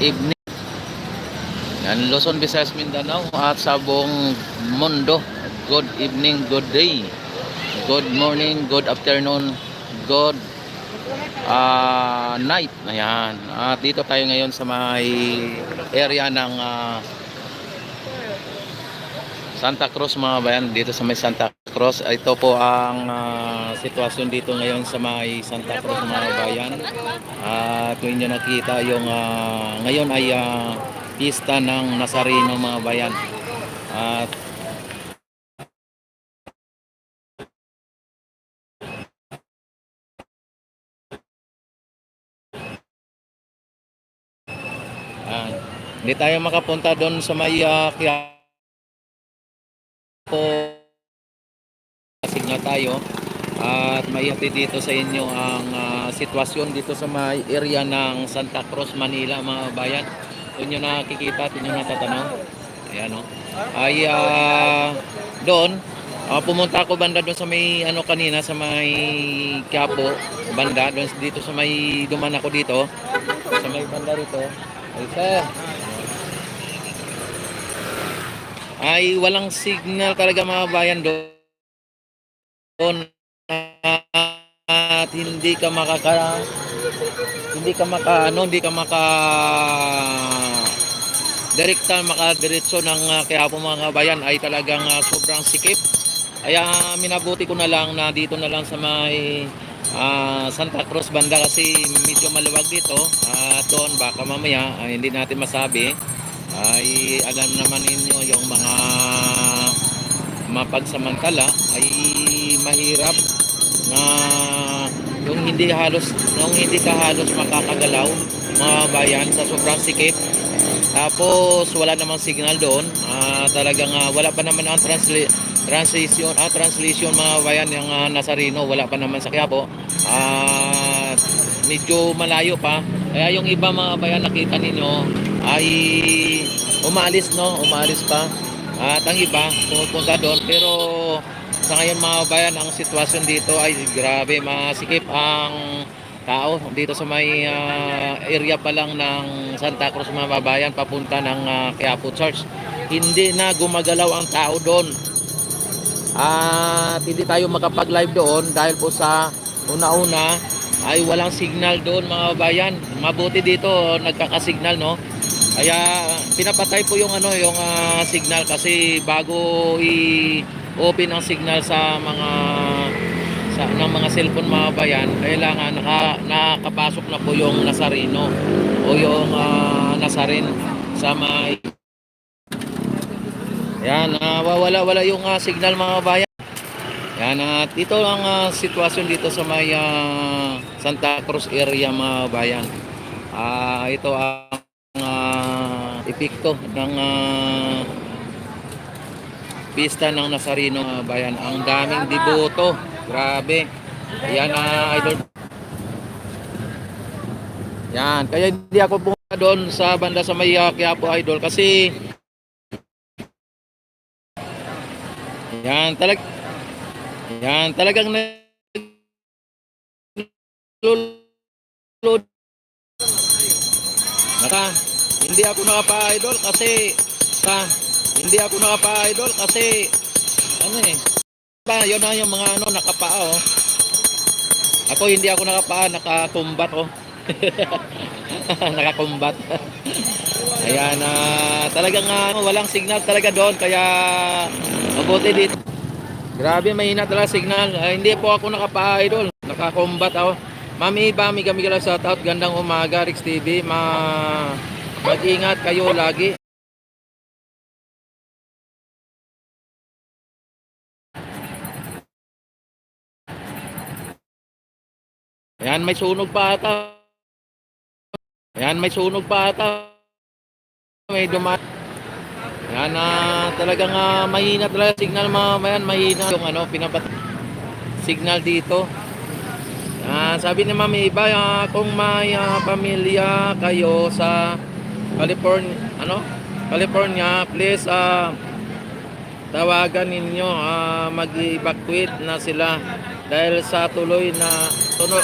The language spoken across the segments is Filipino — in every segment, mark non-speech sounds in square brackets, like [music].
evening. Yan, Luzon, Visayas, Mindanao at sa buong mundo. Good evening, good day. Good morning, good afternoon, good ah, night. Ayan. At dito tayo ngayon sa may area ng ah, Santa Cruz mga bayan. Dito sa may Santa Cruz. Ito po ang ah, sitwasyon dito ngayon sa may Santa Cruz mga bayan. At kung nakita yung ah, ngayon ay ah, pista ng Nazareno mga bayan. At Ah, hindi tayo makapunta doon sa may uh, po signa tayo at may dito sa inyo ang ah, sitwasyon dito sa may area ng Santa Cruz, Manila mga bayan. Kung nyo nakikita, kung nyo natatanaw. Ayan o. Ay ah, doon, ah, pumunta ako banda doon sa may ano kanina sa may Quiapo banda doon dito sa may duman ako dito sa may banda rito ay sir ay walang signal talaga mga bayan doon at hindi ka makaka hindi ka maka ano hindi ka maka direkta makadiretso ng uh, kaya po mga bayan ay talagang ah, sobrang sikip. Kaya minabuti ko na lang na dito na lang sa may ah, Santa Cruz banda kasi medyo maluwag dito. At doon baka mamaya ay hindi natin masabi ay alam naman ninyo yung mga mapagsamantala ay mahirap na yung hindi halos yung hindi ka halos makakagalaw mga bayan sa sobrang sikip. Tapos wala namang signal doon. Ah, talagang ah, wala pa naman ang transla- translation ah, translation mga bayan yung ah, Nazareno wala pa naman sa Quiapo. At medyo malayo pa. Kaya yung iba mga bayan nakita ninyo ay umalis no? Umalis pa at ang iba pumupunta doon pero sa ngayon mga bayan ang sitwasyon dito ay grabe masikip ang tao dito sa may ah, area pa lang ng Santa Cruz mga babayan papunta ng uh, Quiapo Church hindi na gumagalaw ang tao doon at hindi tayo makapag-live doon dahil po sa una-una ay walang signal doon mga bayan. Mabuti dito nagkaka-signal no. Kaya pinapatay po yung ano yung ah, signal kasi bago i-open ang signal sa mga sa ng mga cellphone mga bayan, kailangan naka, nakapasok na po yung Nazareno o yung uh, Nazarin sa may yan, nawawala wala yung ah, signal mga bayan. Yan at ito ang ah, sitwasyon dito sa may ah, Santa Cruz area mga bayan. Ah, ito ang ah, epekto ng ah, pista ng Nazareno mga bayan. Ang daming deboto. Grabe. Yan ah, idol. Yan, kaya hindi ako pumunta doon sa banda sa may ah, Quiapo idol kasi Yan, talag Yan, talagang lulod. Naka, hindi ako nakapa-idol kasi ka, hindi ako nakapa-idol kasi ano eh. Ba, yun na yung mga ano nakapaa oh. Ako hindi ako nakapaa, nakakumbat oh. [laughs] nakakumbat. Ayan, ah, talagang ah, walang signal talaga doon kaya mabuti dito. Grabe, mahina talaga signal. Ah, hindi po ako nakapa-idol. Nakakombat ako. Mami, Bami, kami kala sa out. Gandang umaga, Rix TV. Ma mag-ingat kayo lagi. Ayan, may sunog pa ata. Ayan, may sunog pa ata. May dumaan. Yan na talagang uh, mahina talaga signal mga mayan, mahina yung ano pinapat signal dito. Ah, sabi ni Mami Iba, ah, kung may ah, pamilya kayo sa California, ano? California, please ah tawagan ninyo ah, mag-evacuate na sila dahil sa tuloy na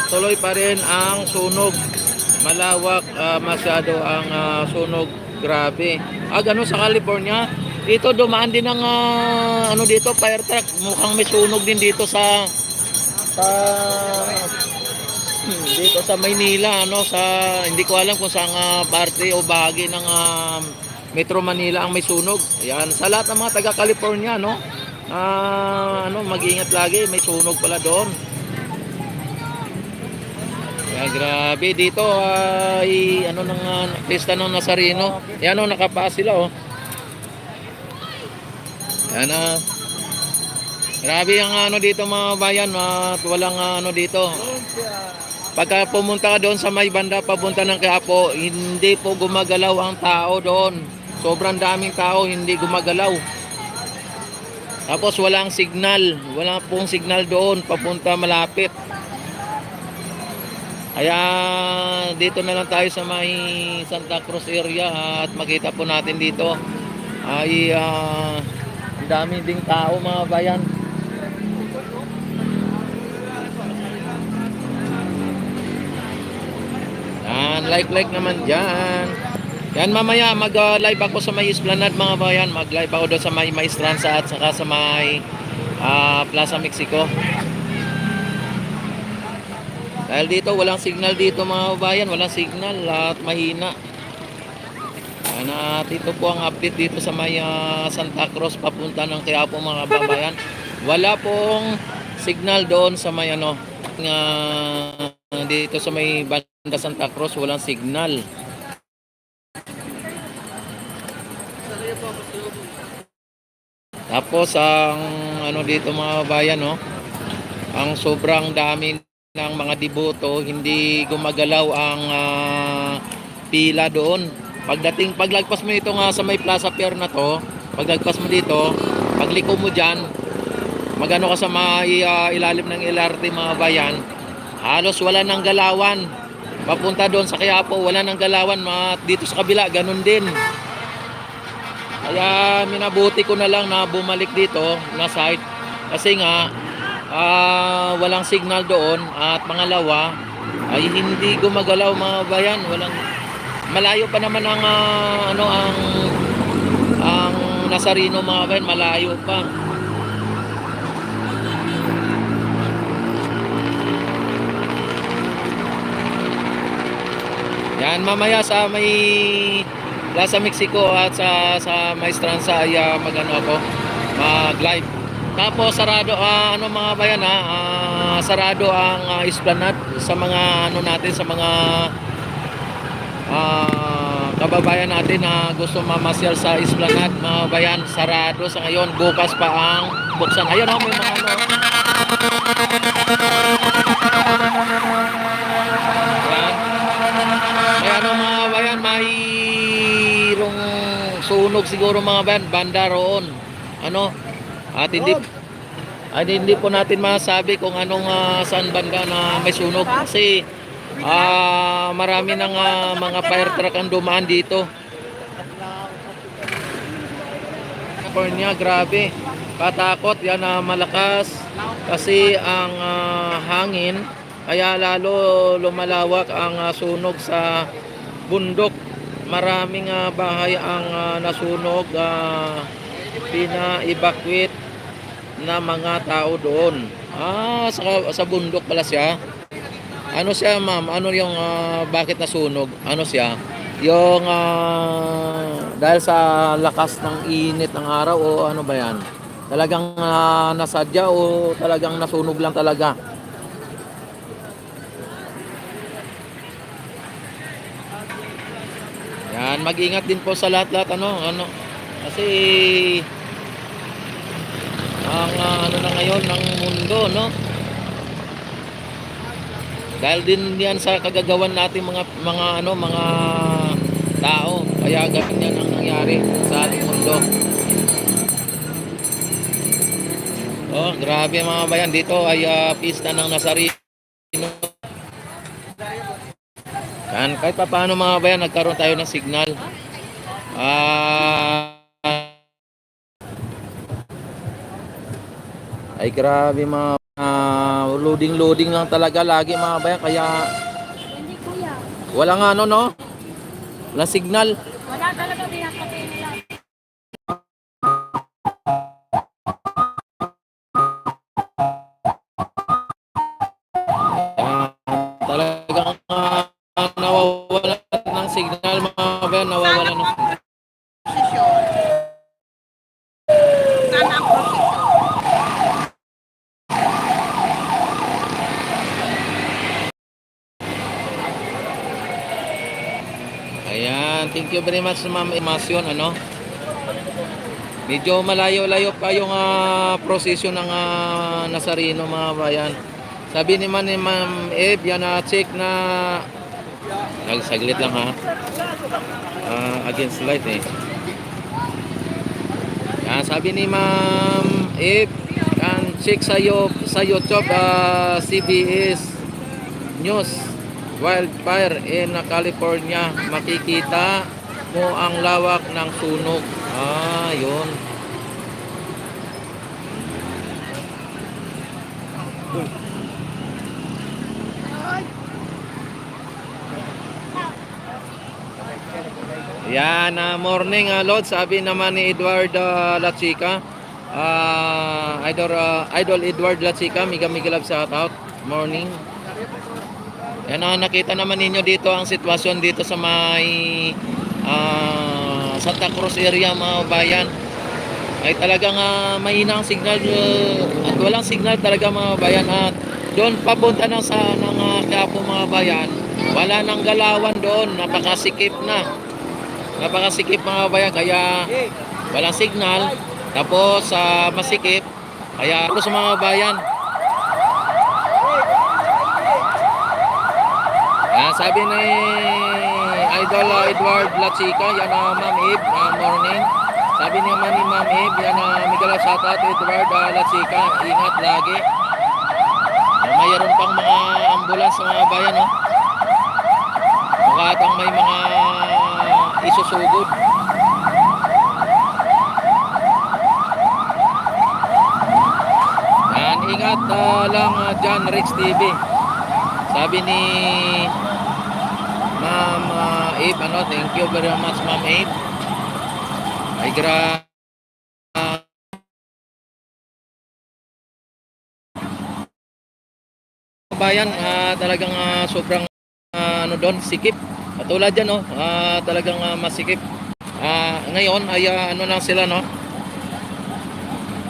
tuloy pa rin ang sunog malawak ah, masyado ang ah, sunog. Grabe. Ah, ganun sa California. Dito dumaan din ang ah, ano dito, fire truck. Mukhang may sunog din dito sa sa dito sa Maynila ano sa hindi ko alam kung saan ah, parte o bahagi ng ah, Metro Manila ang may sunog. Ayan, sa lahat ng mga taga California no. Ah, ano, mag-ingat lagi, may sunog pala doon. Kaya grabe dito ay ano nang uh, pista ng Nazareno. Yan oh, nakapa sila oh. Yan ah. Grabe ang ano dito mga bayan, at walang ano dito. Pagka pumunta ka doon sa may banda papunta ng Quiapo, hindi po gumagalaw ang tao doon. Sobrang daming tao, hindi gumagalaw. Tapos walang signal, wala pong signal doon papunta malapit. Kaya dito na lang tayo sa may Santa Cruz area at makita po natin dito ay ah, ang dami ding tao mga bayan. Yan, like-like naman dyan. Yan, mamaya mag-live ako sa may Esplanade mga bayan. Mag-live ako doon sa may Maestranza at saka sa may ah, Plaza Mexico. Dahil dito, walang signal dito mga bayan. Walang signal at mahina. Yan, at ito po ang update dito sa may ah, Santa Cruz papunta ng Quiapo mga babayan. Wala pong signal doon sa may ano, nga dito sa may banda Santa Cruz walang signal. Tapos ang ano dito mga bayan no, ang sobrang dami ng mga deboto, hindi gumagalaw ang ah, pila doon. Pagdating paglagpas mo ito nga sa may Plaza Pier na to, paglagpas mo dito, pagliko mo diyan, magano ka sa may ah, ilalim ng LRT mga bayan, halos wala nang galawan. Papunta doon sa Quiapo, wala nang galawan. Mga, dito sa kabila, ganun din. Kaya minabuti ko na lang na bumalik dito na site kasi nga ah, walang signal doon at pangalawa ay hindi gumagalaw mga bayan walang malayo pa naman ang ah, ano ang ang Nazareno mga bayan malayo pa Yan mamaya sa may Plaza Mexico at sa sa Maestranza ay ah, magano ako mag-live. Tapos sarado ah, ano mga bayan ha, ah, sarado ang ah, Esplanade sa mga ano natin sa mga ah, kababayan natin na gusto mamasyal sa Esplanade mga bayan sarado sa ngayon bukas pa ang buksan. Ayun oh, may mga ano. Yan. Kaya ano mga bayan, mayroong sunog siguro mga bayan, banda roon. Ano? At hindi at hindi po natin masabi kung anong ah, saan banda na may sunog kasi ah, marami ng ah, mga fire truck ang dumaan dito. California, grabe. Katakot yan na malakas kasi ang ah, hangin kaya lalo lumalawak ang ah, sunog sa bundok. Maraming ah, bahay ang ah, nasunog, ah, pina-evacuate na mga tao doon. Ah, sa, sa bundok pala siya. Ano siya, ma'am? Ano yung ah, bakit nasunog? Ano siya? Yung ah, dahil sa lakas ng init ng araw o ano ba yan? Talagang ah, nasadya o talagang nasunog lang talaga? Yan, mag-ingat din po sa lahat-lahat ano, ano. Kasi ang ah, ano na ngayon ng mundo, no? Dahil din yan sa kagagawan natin mga mga ano, mga tao. Kaya ganyan ang nangyari sa ating mundo. Oh, grabe mga bayan dito ay ah, pista ng Nazareno. Kahit pa paano mga bayan, nagkaroon tayo ng signal. Ah, ay grabe mga ah, loading loading lang talaga lagi mga bayan kaya. Wala nga ano, no? Wala signal. Wala talaga pinapatay thank you very much Ma'am Emasyon, ano? Medyo malayo-layo pa yung ah, prosesyon ng ah, Nazareno mga bayan. Sabi ni man ni Ma'am Eb, yan na check na Nag- saglit lang ha. Ah, against light eh. Yan, sabi ni Ma'am Eb, yan, check sa, yo, sa YouTube ah, CBS News wildfire in California makikita mo ang lawak ng sunog. Ah yun. Yan ah, morning ah, Lord. Sabi naman ni Edward ah, Lachica ah, idol, ah, idol Edward Lachica miga miga love shout out morning yan ah, nakita naman ninyo dito ang sitwasyon dito sa may ah, Santa Cruz area mga bayan. Ay talagang uh, mahina ang signal uh, at walang signal talaga mga bayan at doon papunta ng sa ng uh, Quiapo mga bayan. Wala nang galawan doon, napakasikip na. Napakasikip mga bayan kaya walang signal tapos sa masikip kaya ako sa mga bayan Sabi ni Idol uh, Edward Lachica, yan na Ma'am Eve, uh, morning. Sabi niya man ni Ma'am Eve, yan na uh, Miguel shoutout Edward uh, Lachica, ingat lagi. Uh, mayroon pang mga ambulance sa mga bayan, no? Mukha may mga isusugod. Yan, ingat uh, lang uh, John Rex TV. Sabi ni Ma'am uh, Abe, ano, thank you very much Ma'am Abe. Ay gra bayan, ah, talagang ah, sobrang ah, ano doon, sikip. Katulad yan, no? ah, talagang ah, masikip. Ah, ngayon, ay ah, ano lang sila, no?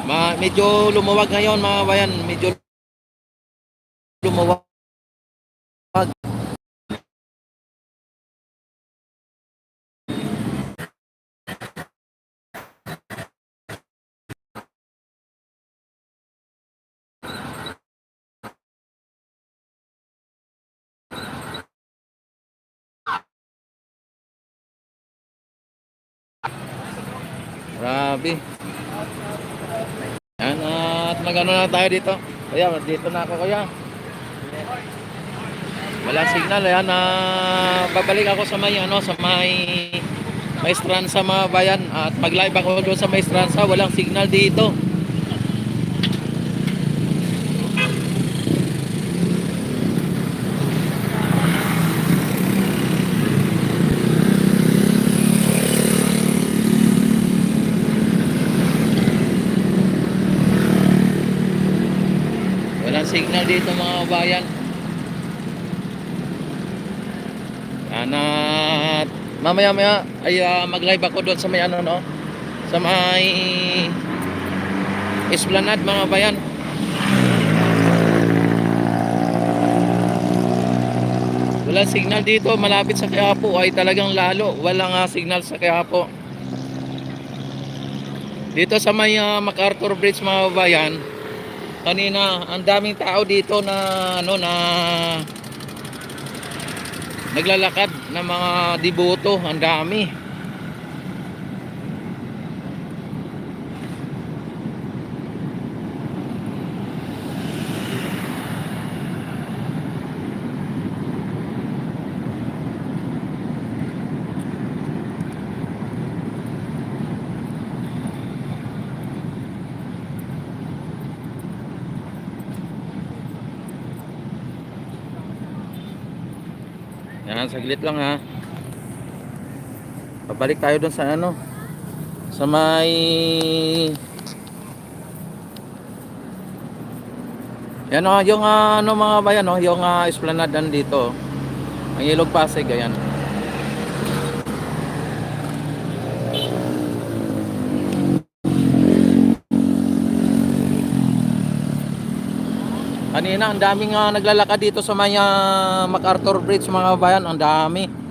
Ma, medyo lumuwag ngayon, mga bayan. Medyo lumuwag. Grabe. Yan, at magano na tayo dito. Kuya, dito na ako kuya. Wala signal, yan. Uh, babalik ako sa may, ano, sa may Maestranza mga bayan. At mag-live ako doon sa Maestranza. Walang signal dito. Walang signal dito mga bayan. Yan at mamaya maya ay ah, mag-live ako doon sa may ano no. Sa may Esplanade mga bayan. Walang signal dito malapit sa Quiapo ay talagang lalo walang ah, signal sa Quiapo. Dito sa may ah, MacArthur Bridge mga bayan, kanina ang daming tao dito na ano na naglalakad na mga diboto ang dami Yan, saglit lang ha. Pabalik tayo dun sa ano. Sa may... Yan o, yung ah, ano mga bayan o, yung uh, esplanade dito. Ang Ilog Pasig, ayan. Kanina, ang daming ah, naglalakad dito sa may ah, MacArthur Bridge mga bayan. Ang dami.